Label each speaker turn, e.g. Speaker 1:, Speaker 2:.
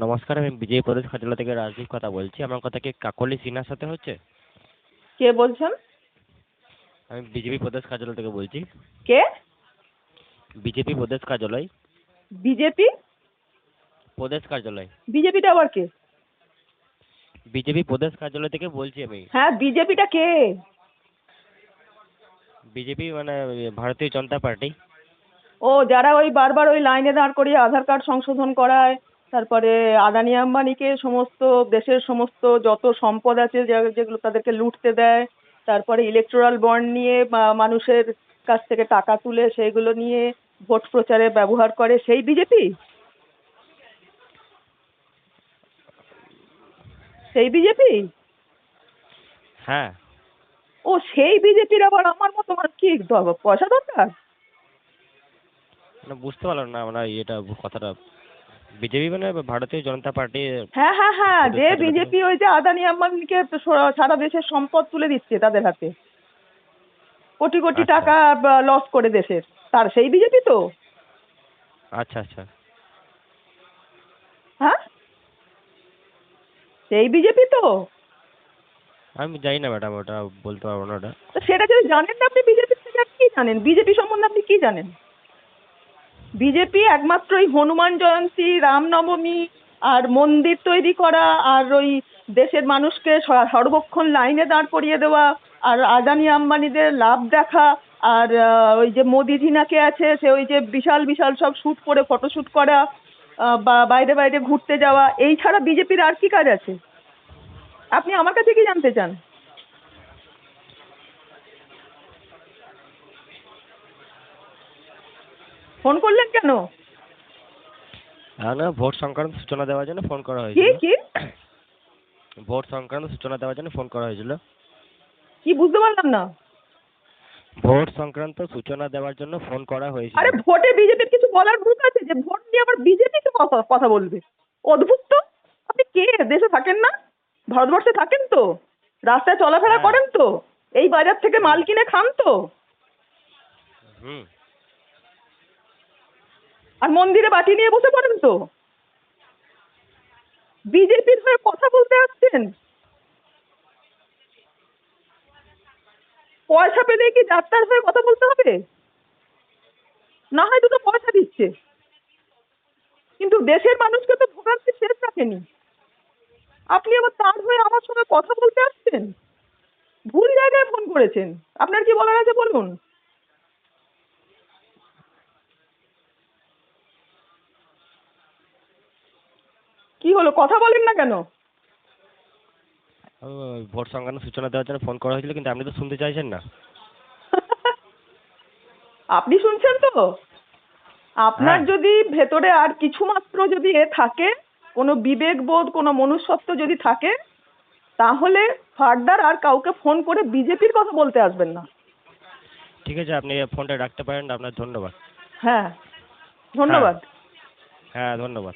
Speaker 1: নমস্কার আমি বিজয়ী প্রদেশ খাজলা থেকে রাজদীপ কথা বলছি। আমার কথা কি কাকলি সিনহার সাথে হচ্ছে?
Speaker 2: কে বলছেন?
Speaker 1: আমি বিজেপি প্রদেশ কার্যালয় থেকে বলছি।
Speaker 2: কে?
Speaker 1: বিজেপি প্রদেশ কার্যালয়।
Speaker 2: বিজেপি?
Speaker 1: প্রদেশ কার্যালয়।
Speaker 2: বিজেপিটা আবার কে?
Speaker 1: বিজেপি প্রদেশ কার্যালয় থেকে বলছি আমি।
Speaker 2: হ্যাঁ বিজেপিটা কে?
Speaker 1: বিজেপি মানে ভারতীয় জনতা পার্টি।
Speaker 2: ও যারা ওই বারবার ওই লাইনে দাঁড় করিয়ে আধার কার্ড সংশোধন করায় তারপরে আদানি আম্বানিকে সমস্ত দেশের সমস্ত যত সম্পদ আছে যেগুলো তাদেরকে লুটতে দেয় তারপরে ইলেকটোরাল বন্ড নিয়ে মানুষের কাছ থেকে টাকা তুলে সেইগুলো নিয়ে ভোট প্রচারে ব্যবহার করে সেই বিজেপি? সেই বিজেপি?
Speaker 1: হ্যাঁ।
Speaker 2: ও সেই বিজেপির আবার আমার মতো মানুষ কি পয়সা দরকার?
Speaker 1: মানে বুঝতে পারলাম না আমরা এটা কথাটা। বিজেপি মানে ভারতীয় জনতা পার্টি
Speaker 2: হ্যাঁ হ্যাঁ হ্যাঁ যে বিজেপি ওই যে আদানি আম্বানিকে সারা দেশের সম্পদ তুলে দিচ্ছে তাদের হাতে। কোটি কোটি
Speaker 1: আচ্ছা।
Speaker 2: টাকা লস করে দেশের। তার সেই বিজেপি তো।
Speaker 1: আচ্ছা আচ্ছা।
Speaker 2: হ্যাঁ? সেই বিজেপি তো।
Speaker 1: আমি জানি না ম্যাডাম ওটা বলতে পারব না ওটা।
Speaker 2: সেটা যদি জানেন না আপনি বিজেপি কি জানেন? বিজেপি সম্বন্ধে আপনি কি জানেন? বিজেপি একমাত্র ওই হনুমান জয়ন্তী রামনবমী আর মন্দির তৈরি করা আর ওই দেশের মানুষকে সর্বক্ষণ লাইনে দাঁড় করিয়ে দেওয়া আর আদানি আম্বানিদের লাভ দেখা আর ওই যে মোদি জিনাকে আছে, সে ওই যে বিশাল বিশাল সব শ্যুট করে ফটোশ্যুট করা বা বাইরে বাইরে ঘুরতে যাওয়া, এই ছাড়া বিজেপির আর কি কাজ আছে? আপনি আমার কাছে কি জানতে চান? ফোন করলেন কেন?
Speaker 1: না ভোট সংক্রান্ত সূচনা দেওয়ার জন্য ফোন করা হয়েছিল।
Speaker 2: কি?
Speaker 1: কি ভোট সংক্রান্ত সূচনা দেওয়ার জন্য ফোন করা হয়েছিল।
Speaker 2: কি বুঝতে পারলাম না।
Speaker 1: ভোট সংক্রান্ত সূচনা দেওয়ার জন্য ফোন করা হয়েছিল।
Speaker 2: আরে ভোটে বিজেপির কিছু বলার মুখ আছে যে ভোট নিয়ে আবার বিজেপিকে কথা কথা বলবে? অদ্ভুত তো। আপনি কে? দেশে থাকেন না? ভারতবর্ষে থাকেন তো? রাস্তায় চলাফেরা
Speaker 1: হ্যাঁ।
Speaker 2: করেন তো? এই বাজার থেকে মাল কিনে খান তো?
Speaker 1: হুম।
Speaker 2: আর মন্দিরে বাটি নিয়ে বসে পড়েন তো? বিজেপির হয়ে কথা বলতে আসছেন? পয়সা পেলে কি ডাক্তার হয়ে কথা বলতে হবে? না হয় দুটো পয়সা দিচ্ছে। কিন্তু দেশের মানুষকে তো ভোগান্তি শেষ রাখেনি। আপনি আবার তার হয়ে আমার সঙ্গে কথা বলতে আসছেন? ভুল জায়গায় ফোন করেছেন। আপনার কি বলার আছে বলুন? কি হলো? কথা বলেন না কেন?
Speaker 1: ভোট সংক্রান্ত সূচনা দেওয়ার জন্য ফোন করা হয়েছিল কিন্তু আপনি তো শুনতে চাইছেন না।
Speaker 2: আপনি শুনছেন তো? আপনার
Speaker 1: হ্যাঁ।
Speaker 2: যদি ভেতরে আর কিছু মাত্র যদি এ থাকে কোনো বিবেকবোধ কোনো মনুষ্যত্ব যদি থাকে তাহলে ফার্দার আর কাউকে ফোন করে বিজেপির কথা বলতে আসবেন না।
Speaker 1: ঠিক আছে আপনি ফোনটা রাখতে পারেন আপনার ধন্যবাদ।
Speaker 2: হ্যাঁ ধন্যবাদ।
Speaker 1: হ্যাঁ ধন্যবাদ।